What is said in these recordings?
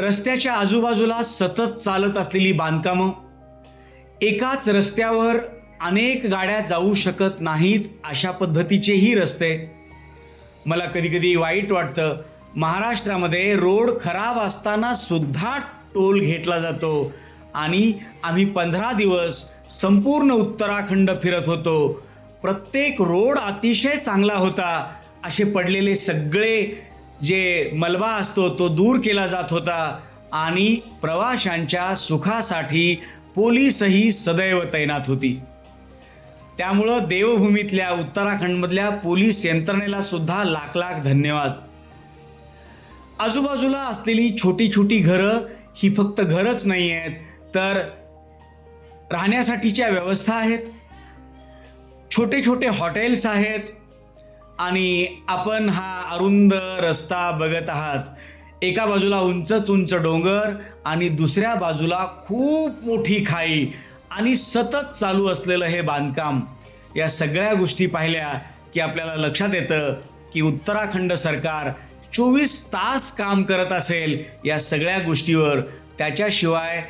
रस्त्याच्या आजूबाजूला सतत चालत असलेली बांधकामं एकाच रस्त्यावर अनेक गाड्या जाऊ शकत नाहीत अशा पद्धतीचेही रस्ते. मला कधीकधी वाईट वाटतं महाराष्ट्रामध्ये रोड खराब असताना सुद्धा टोल घेतला जातो आणि आम्ही पंधरा दिवस संपूर्ण उत्तराखंड फिरत होतो. प्रत्येक रोड अतिशय चांगला होता असे पडलेले सगळे जे मलबा असतो तो दूर केला जात होता आणि प्रवाशांच्या सुखासाठी पोलीसही सदैव तैनात होती. त्यामुळं देवभूमीतल्या उत्तराखंडमधल्या पोलीस यंत्रणेला सुद्धा लाख लाख धन्यवाद. आजूबाजूला असलेली छोटी छोटी घरं ही फक्त घरच नाही आहेत तर राहण्यासाठीच्या व्यवस्था आहेत. छोटे छोटे हॉटेल्स आहेत. आणि आपण हा अरुंद रस्ता बघत आहात. एका बाजूला उंचच उंच डोंगर आणि दुसऱ्या बाजूला खूप मोठी खाई आणि सतत चालू असलेलं हे बांधकाम. या सगळ्या गोष्टी पाहिल्या की आपल्याला लक्षात येतं की उत्तराखंड सरकार चोवीस तास काम करत असेल या सगळ्या गोष्टीवर. त्याच्याशिवाय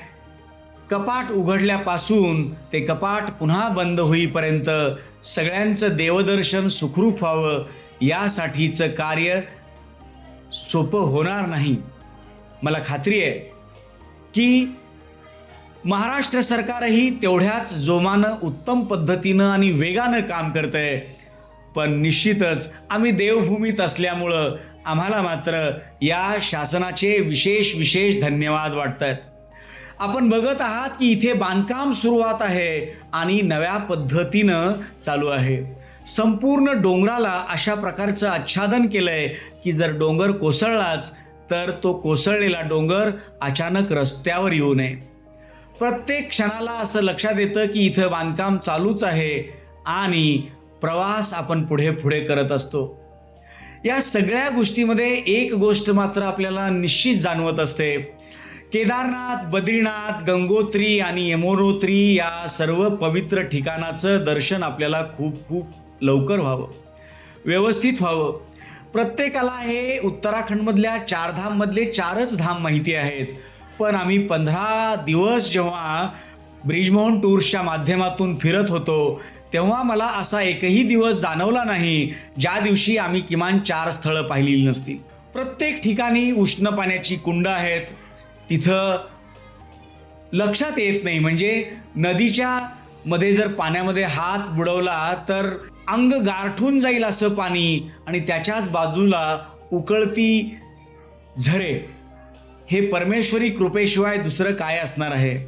कपाट उघडल्यापासून ते कपाट पुन्हा बंद होईपर्यंत सगळ्यांचं देवदर्शन सुखरूप व्हावं यासाठीचं कार्य सोपं होणार नाही. मला खात्री आहे की महाराष्ट्र सरकारही तेवढ्याच जोमानं उत्तम पद्धतीनं आणि वेगानं काम करतंय. पण निश्चितच आम्ही देवभूमीत असल्यामुळं आम्हाला मात्र या शासनाचे विशेष विशेष धन्यवाद वाटत आहेत आपण बघत आहात की इथे बांधकाम सुरुवात आहे आणि नव्या पद्धतीनं चालू आहे. संपूर्ण डोंगराला अशा प्रकारचं आच्छादन केलंय की जर डोंगर कोसळलाच तर तो कोसळलेला डोंगर अचानक रस्त्यावर येऊ नये. प्रत्येक क्षणाला असं लक्षात येतं की इथं बांधकाम चालूच आहे आणि प्रवास आपण पुढे पुढे करत असतो. या सगळ्या गोष्टीमध्ये एक गोष्ट मात्र आपल्याला निश्चित जाणवत असते. केदारनाथ बद्रीनाथ गंगोत्री आणि यमोनोत्री या सर्व पवित्र ठिकाणाचं दर्शन आपल्याला खूप खूप लवकर व्हावं. व्यवस्थित व्हावं. प्रत्येकाला हे उत्तराखंडमधल्या चार धाममधले चारच धाम माहिती आहेत. पण आम्ही पंधरा दिवस जेव्हा ब्रिजमोहन टूर्सच्या माध्यमातून फिरत होतो तेव्हा मला असा एकही दिवस जाणवला नाही ज्या दिवशी आम्ही किमान चार स्थळं पाहिलेली नसतील प्रत्येक ठिकाणी उष्ण पाण्याची कुंड आहेत. तिथं लक्षात येत नाही. म्हणजे नदीच्या मध्ये जर पाण्यामध्ये हात बुडवला तर अंग गारठून जाईल असं पाणी आणि त्याच्याच बाजूला उकळती झरे. हे परमेश्वरी कृपेशिवाय दुसरं काय असणार आहे?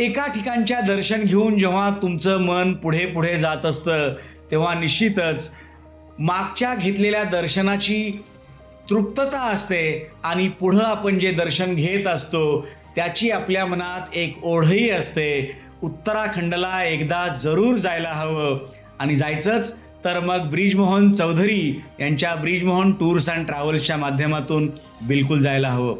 एका ठिकाणच्या दर्शन घेऊन जेव्हा तुमचं मन पुढे पुढे जात असतं तेव्हा निश्चितच मागच्या घेतलेल्या दर्शनाची तृप्तता असते आणि पुढं आपण जे दर्शन घेत असतो त्याची आपल्या मनात एक ओढही असते. उत्तराखंडला एकदा जरूर जायला हवं. आणि जायचंच तर मग ब्रिजमोहन चौधरी यांच्या ब्रिजमोहन टूर्स अँड ट्रॅव्हल्सच्या माध्यमातून बिलकुल जायला हवं.